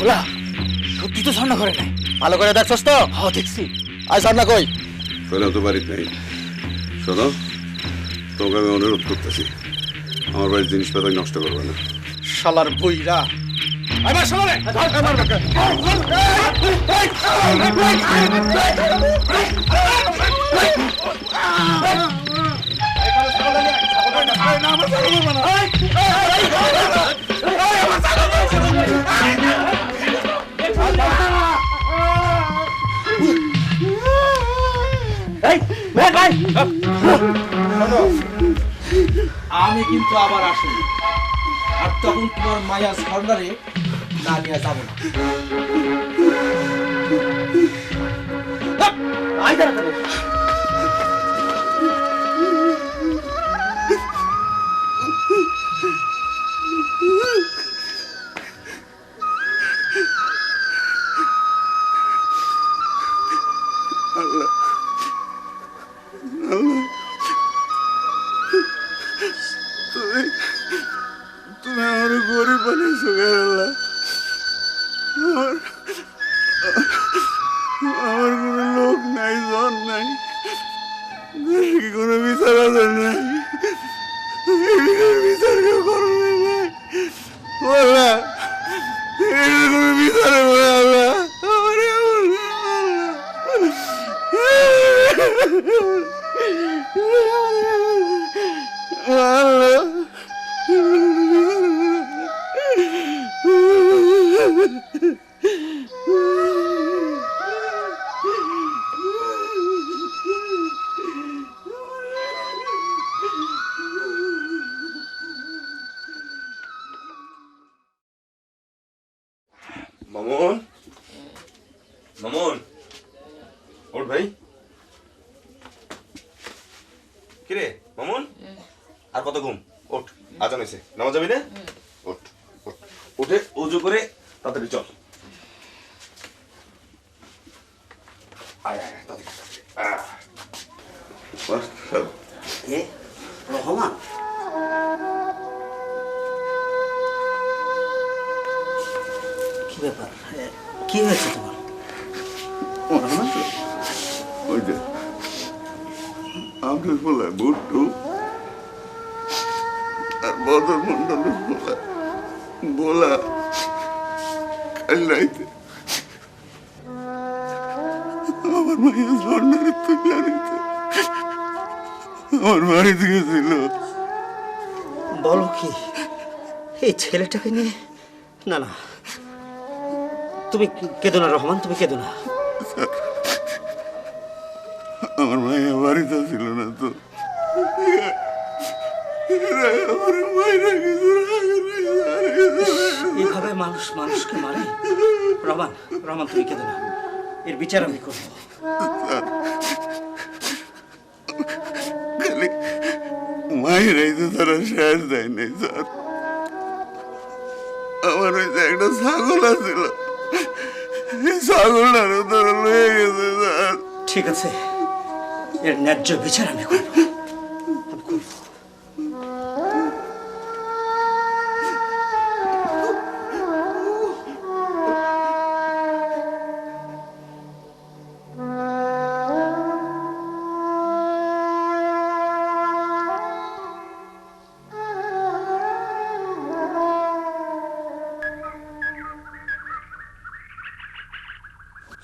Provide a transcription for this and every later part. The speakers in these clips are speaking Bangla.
ওলা সত্যি তো ঝর্ণা করে নাই ভালো করে দেখছস তো হ দেখছি আজ সামনা কই শোনা তো বাড়িতে নেই শোনো তোমাকে আমি অনুরোধ করতেছি আমার বাড়ির জিনিসপত্র নষ্ট করবে না শালার বইরা আমার আমি কিন্তু আবার আসি আর তখন তোমার মায়া সর্দারে না নিয়ে যাব না। আই মামুন। ওঠ ভাই। কিরে মামুন? আর কত ঘুম? ওঠ আজান হয়েছে। নামাজ যাবি না? ওঠ ওঠ উঠে। উজু করে তাড়াতাড়ি চল। রহমান? কি ব্যাপার? কি হয়েছে আর বদর বলা কাল রাইতে আমার মায়ের ঝর্ণার আমার বাড়িতে গেছিল বলো কি, এই ছেলেটাকে নিয়ে, না না, তুমি কেঁদো না রহমান, তুমি কেঁদো বাড়িতে ছিল না তো। এইভাবে মানুষ মানুষকে মারে? রহমান রহমান তুমি কেঁদো না। এর বিচার আমি করব। খালি মায়ের এই তো তারা শেষ দেয় নাই স্যার। আমার ওই যে একটা ছাগল আছিল। এই ছাগলটারও তারা লয়ে গেছে স্যার। ঠিক আছে। এর ন্যায্য বিচার আমি করব আমি করব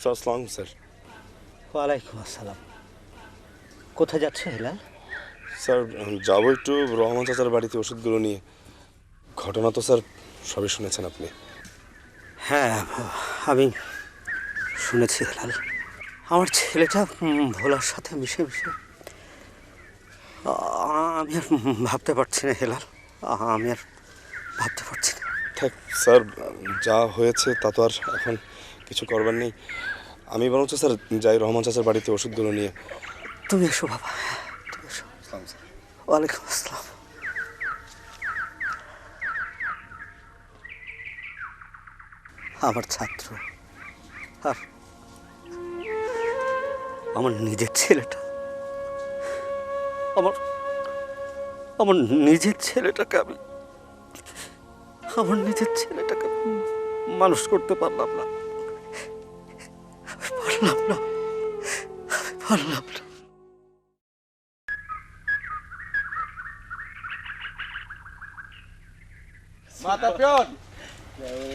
স্যার আসসালাম স্যার ওয়ালাইকুম আসসালাম কোথায় যাচ্ছে হেলাল? স্যার যাব একটু রহমান চাচার বাড়িতে ওষুধগুলো নিয়ে। ঘটনা তো স্যার সবই শুনেছেন আপনি। হ্যাঁ আমি শুনেছি হেলাল। আমার ছেলেটা ভোলার সাথে মিশে মিশে। আমি আর ভাবতে পারছি না হেলাল। আমি আর ভাবতে পারছি না। থাক স্যার যা হয়েছে তা তো আর এখন কিছু করবার নেই। আমি বরঞ্চ স্যার যাই রহমান চাচার বাড়িতে ওষুধগুলো নিয়ে। তুমি এসো, বাবা। তুমি এসো। ওয়ালাইকুম আসসালাম। আমার ছাত্র, আর আমার নিজের ছেলেটা, আমার আমার নিজের ছেলেটাকে আমি, আমার নিজের ছেলেটাকে মানুষ করতে পারলাম না। পারলাম না। পারলাম না। মাথা পিয়ন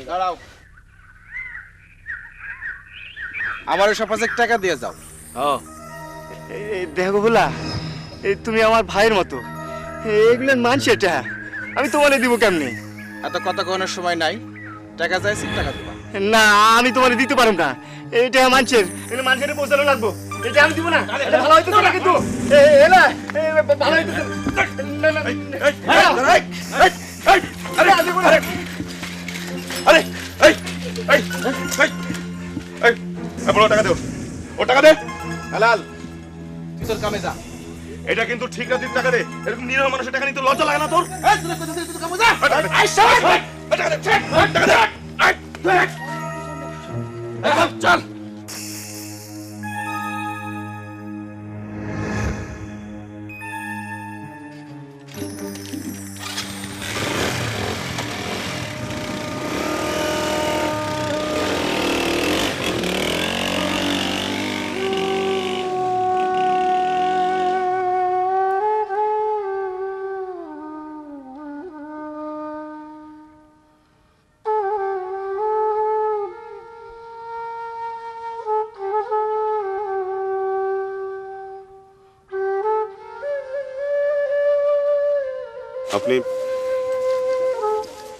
দাঁড়াও আমার সব পাঁচেক টাকা দিয়ে যাও দেখো বলা এই তুমি আমার ভাইয়ের মতো এগুলো মানছে এটা আমি তোমারে দিব কেমনে এত কথা কখনোর সময় নাই টাকা চাইছি টাকা দিবা না আমি তোমারে দিতে পারব না এটা মানছেন এটা মানছেন পৌঁছানো লাগবো এটা আমি দিব না ভালো হইতো না কিন্তু এ, না, এ, ভালো হইতো না, আরে, দিব না। আরে এই এই এই এই বড় টাকা দে। ওর টাকা দে। হালাল তুই তোর কামে যা। এটা কিন্তু ঠিক না তুই টাকা দে। এরকম নিরহ মানুষের টাকা নিতে লজ্জা লাগে না তোর? এই, তুই তোর- তুই কামে যা। এই, টাকা দে। টাকা দে। টাকা দে। এই, এই, চল,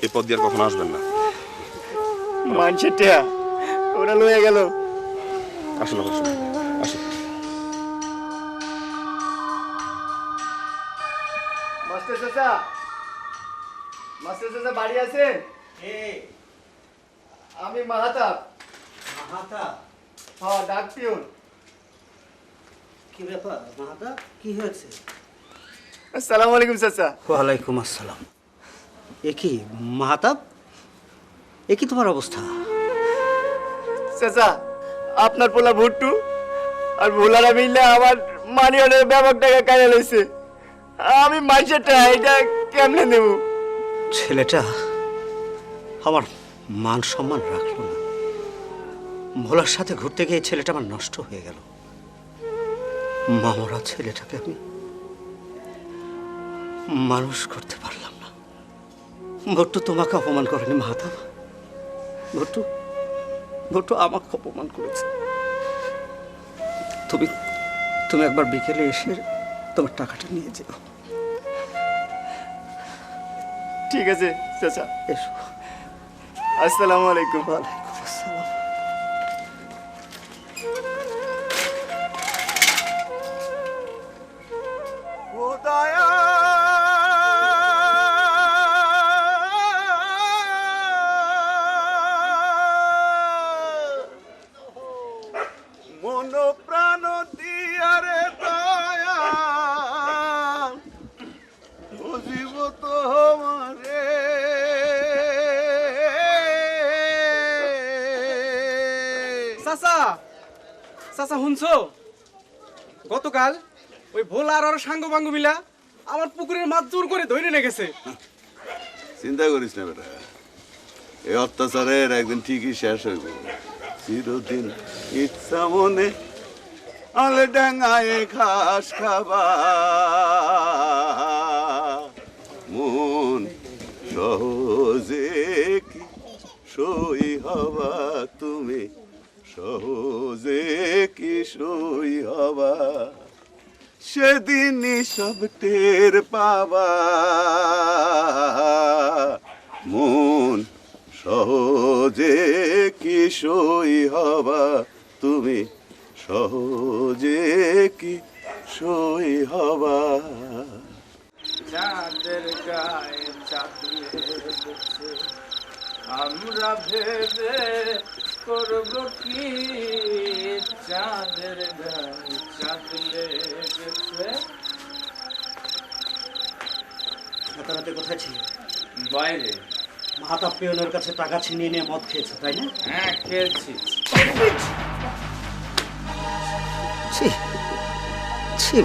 এই পথ দিয়ে আর কখনো আসবেন না। টিয়া ওরা লয়ে গেল। আসুন আসুন আসুন। মাস্টার চাচা মাস্টার চাচা বাড়ি আছেন? আমি মাহাতাব। মাহাতা হ্যাঁ ডাক পিউন। কি ব্যাপার মাহাতা কি হয়েছে? আসসালামু আলাইকুম চাচা। ওয়ালাইকুম আসসালাম। এ কি মাহাতাব? এ কি তোমার অবস্থা? চাচা আপনার পোলা ভুট্টু আর ভোলারা মিললে আমার মানি অর্ডার ব্যাপক টাকা কাজে লইছে। আমি মাইসেরটা এটা কেমনে নেব? ছেলেটা আমার মান সম্মান রাখল না। ভোলার সাথে ঘুরতে গিয়ে ছেলেটা আমার নষ্ট হয়ে গেল। মামরা ছেলেটাকে আমি মানুষ করতে পারলাম ভট্টু তোমাকে অপমান করেনি মাহাতাব ভট্টু ভট্টু আমাকে অপমান করেছে। তুমি তুমি একবার বিকেলে এসে তোমার টাকাটা নিয়ে যেও। ঠিক আছে চাচা। এসো। আসসালামু আলাইকুম। ওয়ালাইকুম চাচা, শুনছো? গতকাল ওই ভোলা আর সাঙ্গ বাঙ্গ মিলা আমার পুকুরের মাছ জোর করে ধরে নিয়ে গেছে। চিন্তা করিস না বেটা। এই অত্যাচারের একদিন ঠিকই শেষ হইব। চিরদিন ইচ্ছা মনে আলে ডাঙায় ঘাস খাবা সহজে কি সই হবা। সেদিনই সব টের পাবা। মন সহজে কি সই হবা। তুমি সহজে কি সই হবা। চাঁদের গায়ে চাঁদিয়ে আমরা ভেবে করব কি? চাঁদের গায়ে চাঁদলে গেছে রাতে কোথায় ছিল? বাইরে। মাহাতাব পেয়নের কাছে টাকা ছিনিয়ে নিয়ে মদ খেয়েছে তাই না? হ্যাঁ খেয়েছি। ছি ছি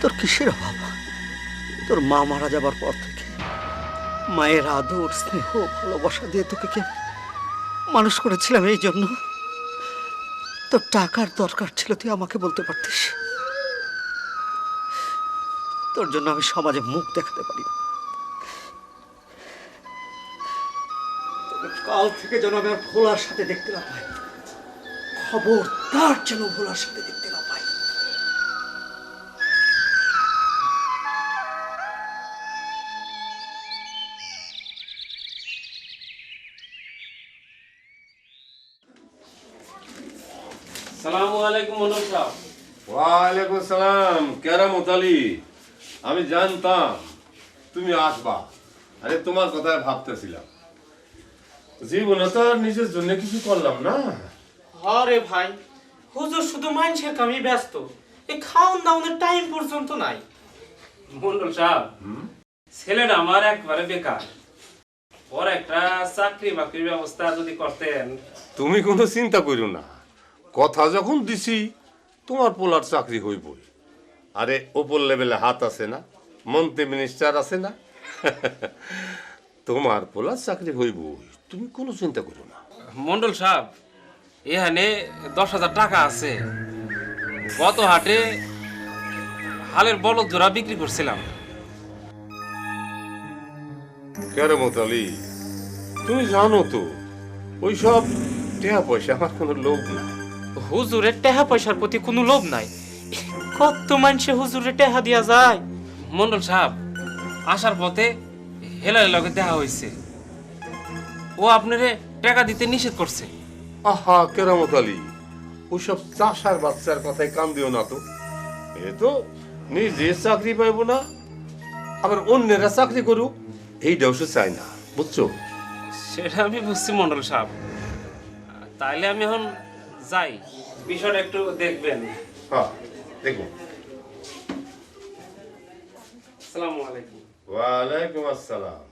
তোর কিসের অভাব? তোর মা মারা যাবার পর থেকে মায়ের আদর স্নেহ ভালোবাসা দিয়ে তোকে কে মানুষ করেছিলাম এই জন্য। তোর টাকার দরকার ছিল, তুই আমাকে বলতে পারতিস। তোর জন্য আমি সমাজে মুখ দেখাতে পারি। কাল থেকে যেন আমি আর ভোলার সাথে দেখতে না পাই। খবর তার যেন ভোলার সাথে দেখতে সালামু আলাইকুম মন্ডল সাহেব ওয়ালাইকুম সালাম কেরামত আলী আমি জানতাম তুমি আসবা। আরে তোমার কথায় ভাবতেছিলাম। জীবনে তো আর নিজের জন্য কিছু করলাম না। আরে ভাই হুজুর শুধু মানুষের কামই ব্যস্ত। এই খাওন দাওনের টাইম পর্যন্ত নাই। মন্ডল সাহেব ছেলেটা আমার একবারে বেকার। ওর একটা চাকরি বাকরির ব্যবস্থা যদি করতেন। তুমি কোনো চিন্তা করো না। কথা যখন দিছি তোমার পোলার চাকরি হইবই। আরে ওপর লেভেলে হাত আছে না মন্ত্রী মিনিস্টার আছে না। তোমার পোলার চাকরি হইবই তুমি কোনো চিন্তা করো না। মন্ডল সাহেব এখানে দশ হাজার টাকা আছে। গত হাটে হালের বলদ জোড়া বিক্রি করছিলাম। কেরামত আলী তুমি জানো তো ওইসব টাকা পয়সা আমার কোনো লোভ না হুজুরের টেহা পয়সার প্রতি কোনো লোভ নাই। কত মানুষে হুজুরে টেহা দিয়া যায়? মন্ডল সাহেব আসার পথে হেলার লগে দেখা হয়েছে। ও আপনারে টাকা দিতে নিষেধ করছে। আহা কেরামত আলী ওসব চাষার বাচ্চার কথায় কান দিও না তো। এ তো নিজে চাকরি পাইব না আবার অন্যেরা চাকরি করুক এইটাও সে চাই না বুঝছ? সেটা আমি বুঝছি মন্ডল সাহেব। তাইলে আমি এখন যাই বিষয়টা একটু দেখবেন। হ্যাঁ দেখো আসসালামু আলাইকুম। ওয়ালাইকুম আসসালাম।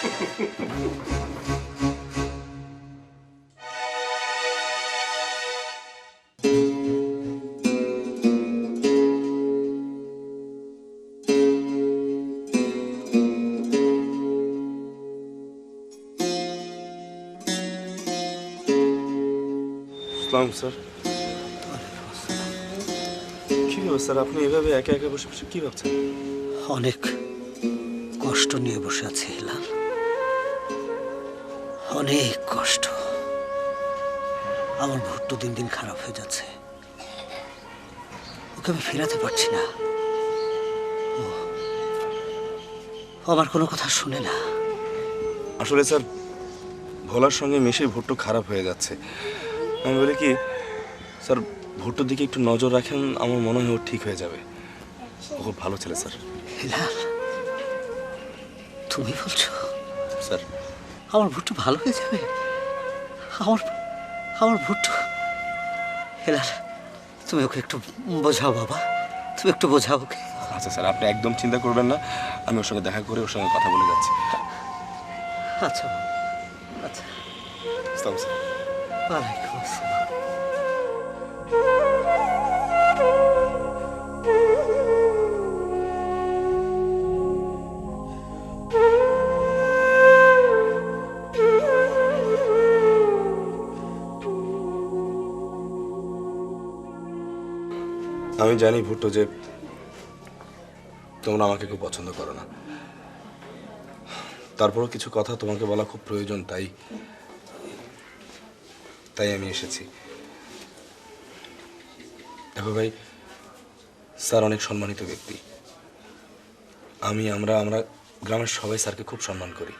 সালাম স্যার। কি ব্যাপার স্যার? আপনি এভাবে একা একা বসে বসে কি ভাবছেন? অনেক কষ্ট নিয়ে বসে আছে হিলাল। অনেক কষ্ট। আমার ভুট্টো দিন দিন খারাপ হয়ে যাচ্ছে। ওকে আমি ফেরাতে পারছি না। ও আমার কোনো কথা শুনে না। আসলে স্যার ভোলার সঙ্গে মিশে ভুট্টো খারাপ হয়ে যাচ্ছে। আমি বলি কি স্যার ভুট্টোর দিকে একটু নজর রাখেন আমার মনে হয় ও ঠিক হয়ে যাবে। ও খুব ভালো ছেলে স্যার। হিলাল তুমি বলছো? স্যার। আমার ভুট্টো ভালো হয়ে যাবে? আমার আমার ভুট্টো? হেলাল তুমি ওকে একটু বোঝাও বাবা। তুমি একটু বোঝাও ওকে। আচ্ছা স্যার আপনি একদম চিন্তা করবেন না। আমি ওর সঙ্গে দেখা করে ওর সঙ্গে কথা বলে যাচ্ছি। আচ্ছা আচ্ছা। স্যার। আমি জানি ভুট্টো যে তোমরা আমাকে খুব পছন্দ করো না। তারপরও কিছু কথা তোমাকে বলা খুব প্রয়োজন, তাই তাই আমি এসেছি। দেখো ভাই, স্যার অনেক সম্মানিত ব্যক্তি। আমি, আমরা আমরা গ্রামের সবাই স্যারকে খুব সম্মান করি।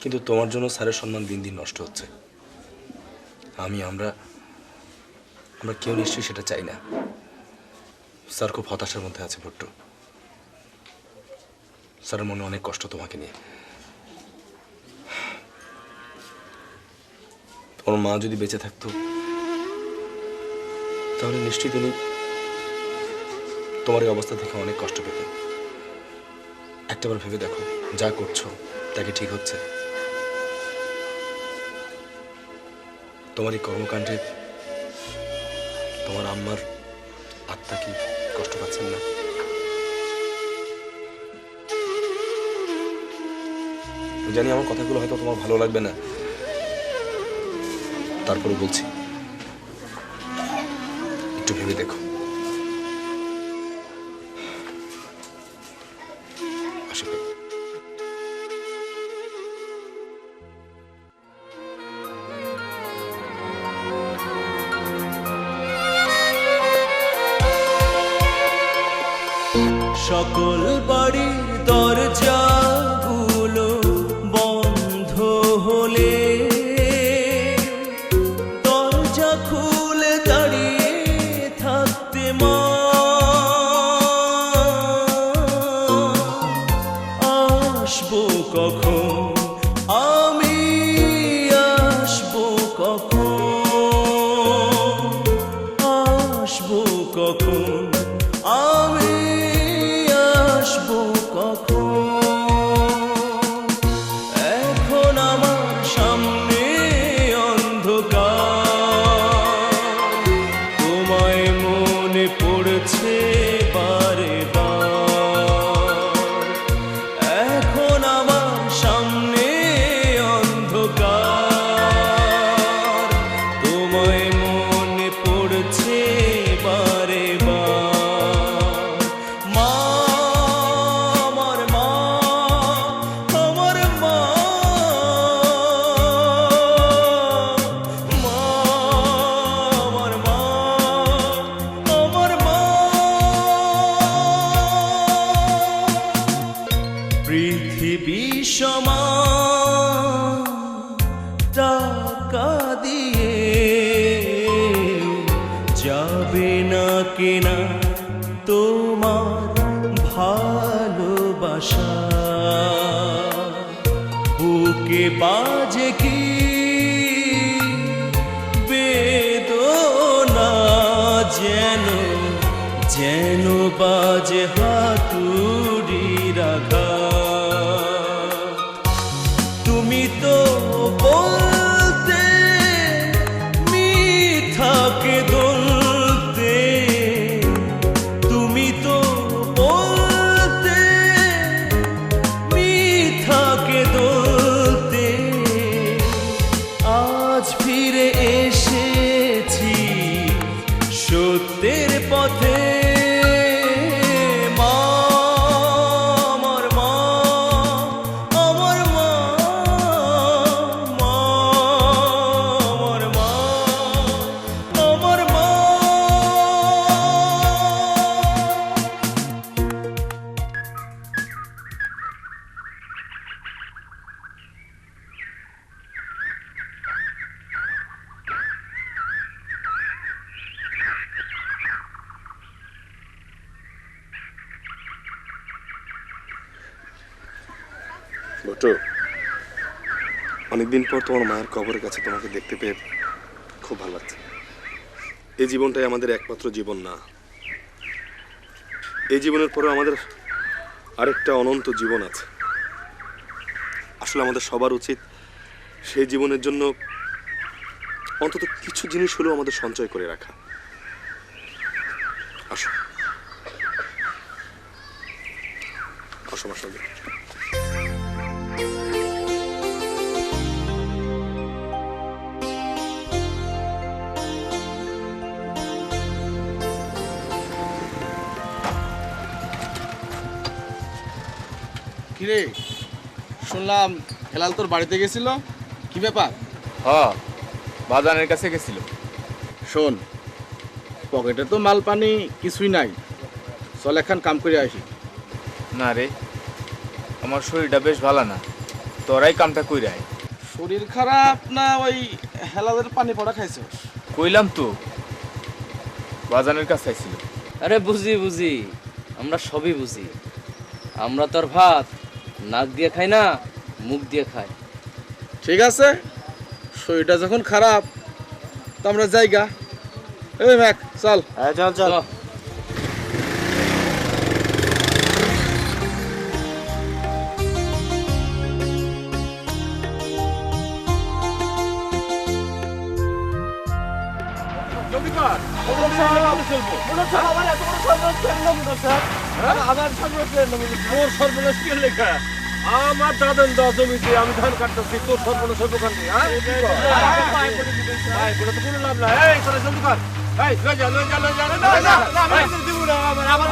কিন্তু তোমার জন্য স্যারের সম্মান দিন দিন নষ্ট হচ্ছে। আমি, আমরা আমরা কেউ নিশ্চয়ই সেটা চাই না। স্যার খুব হতাশার মধ্যে আছে ভুট্টো। স্যারের মনে অনেক কষ্ট তোমাকে নিয়ে। তোমার মা যদি বেঁচে থাকতো, তাহলে নিশ্চয়ই তিনি তোমার এই অবস্থা থেকে অনেক কষ্ট পেতেন। একটাবার ভেবে দেখো, যা করছ তাকে ঠিক হচ্ছে? তোমার এই কর্মকাণ্ডে তোমার আম্মার আত্মা কি কষ্ট পাচ্ছেন না? জানি আমার কথাগুলো হয়তো তোমার ভালো লাগবে না। তারপরে বলছি একটু ভেবে দেখো। সকল পৃথিবী ভট্টু অনেকদিন পর তোমার মায়ের কবরের কাছে তোমাকে দেখতে পেয়ে খুব ভালো লাগছে। এই জীবনটাই আমাদের একমাত্র জীবন না। এই জীবনের পরেও আমাদের আরেকটা অনন্ত জীবন আছে। আসলে আমাদের সবার উচিত সেই জীবনের জন্য অন্তত কিছু জিনিস হলেও আমাদের সঞ্চয় করে রাখা। আসো। আসো আমার কিরে শুনলাম হেলাল তোর বাড়িতে গেছিল। কি ব্যাপার? হ বাজানের কাছে গেছিল। শোন পকেটে তো মাল পানি কিছুই নাই। চল এখন কাম করে আসি। না রে আমার শরীরটা বেশ ভালো না। তোরাই কামটা কইরা আয়। শরীর খারাপ না ওই হেলালের পানি পড়া খাইছো? কইলাম তো বাজানের কাছে আইছিল। আরে বুঝি বুঝি। আমরা সবই বুঝি। আমরা তোর ভাত নাক দিয়ে খায় না মুখ দিয়ে খায়। ঠিক আছে? শরীরটা যখন খারাপ তো আমরা জায়গা এই ম্যাক চল চল। চল। তোর সর্বনাশ কি লেখা? আমার দাদন দশ জমিতে আমি ধান কাটতেছি তোর সর্বনাশ হইব কান্দি হ্যাঁ? ভাই বলে তো কোনো লাভ নাই। এই তোরা জলদি কর। এই লই যা লই যা লই যা লই যা দিব না আমার আমার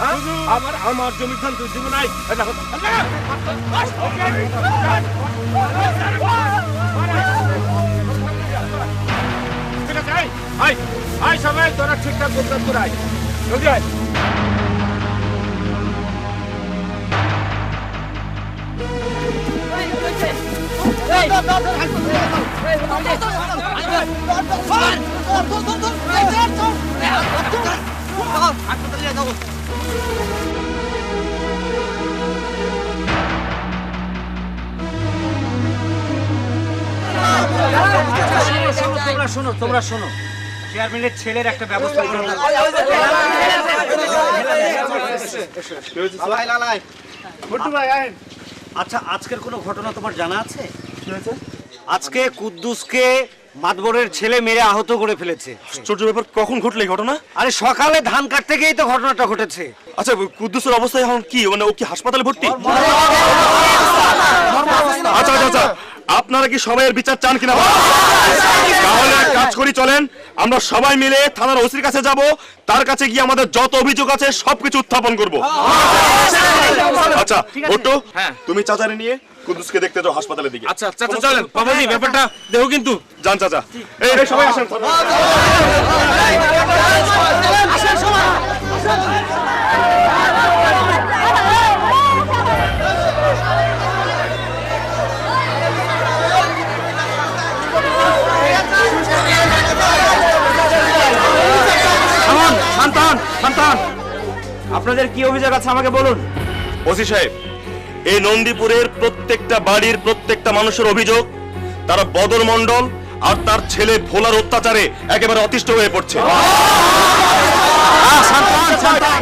হ্যাঁ? আমার আমার জমি ধান তুই দিব নাই সবাই তোরা ঠিকঠাক করতে তোর জলদি আয় তোমরা শোনো তোমরা শোনো। চেয়ারম্যানের ছেলের একটা ব্যবস্থা করে দাও। আচ্ছা আজকের কোনো ঘটনা তোমার জানা আছে? আজকে কুদ্দুসকে মাতবরের ছেলে মেরে আহত করে ফেলেছে। আশ্চর্য ব্যাপার কখন ঘটলো ঘটনা? আরে সকালে ধান কাটতে গিয়েই তো ঘটনাটা ঘটেছে। আচ্ছা কুদ্দুসের অবস্থা এখন কি? মানে ও কি হাসপাতালে ভর্তি? আচ্ছা আচ্ছা আচ্ছা। আপনারা কি সবাইয়ের বিচার চান কিনা? তাহলে এক কাজ করি চলেন। আমরা সবাই মিলে থানার ওসির কাছে যাব। তার কাছে গিয়ে আমাদের যত অভিযোগ আছে সবকিছু উত্থাপন করব। আচ্ছা ওটো তুমি চাচারে নিয়ে কুদ্দুসকে দেখতে যাও হাসপাতালের দিকে। আচ্ছা চাচা চলেন। বাবাজি ব্যাপারটা দেখো কিন্তু। যান চাচা। এই এই সবাই আসেন। সন্তান সন্তান আপনাদের কি অভিযোগ আছে আমাকে বলুন? ওসি সাহেব এই নন্দীপুরের প্রত্যেকটা বাড়ির প্রত্যেকটা মানুষের অভিযোগ তারা বদর মণ্ডল আর তার ছেলে ভোলার অত্যাচারে একেবারে অতিষ্ঠ হয়ে পড়ছে।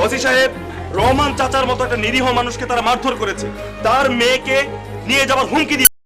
ওসি সাহেব রহমান চাচার মতো একটা নিরীহ মানুষকে তারা মারধর করেছে। তার মেয়েকে নিয়ে যাওয়ার হুমকি দিয়ে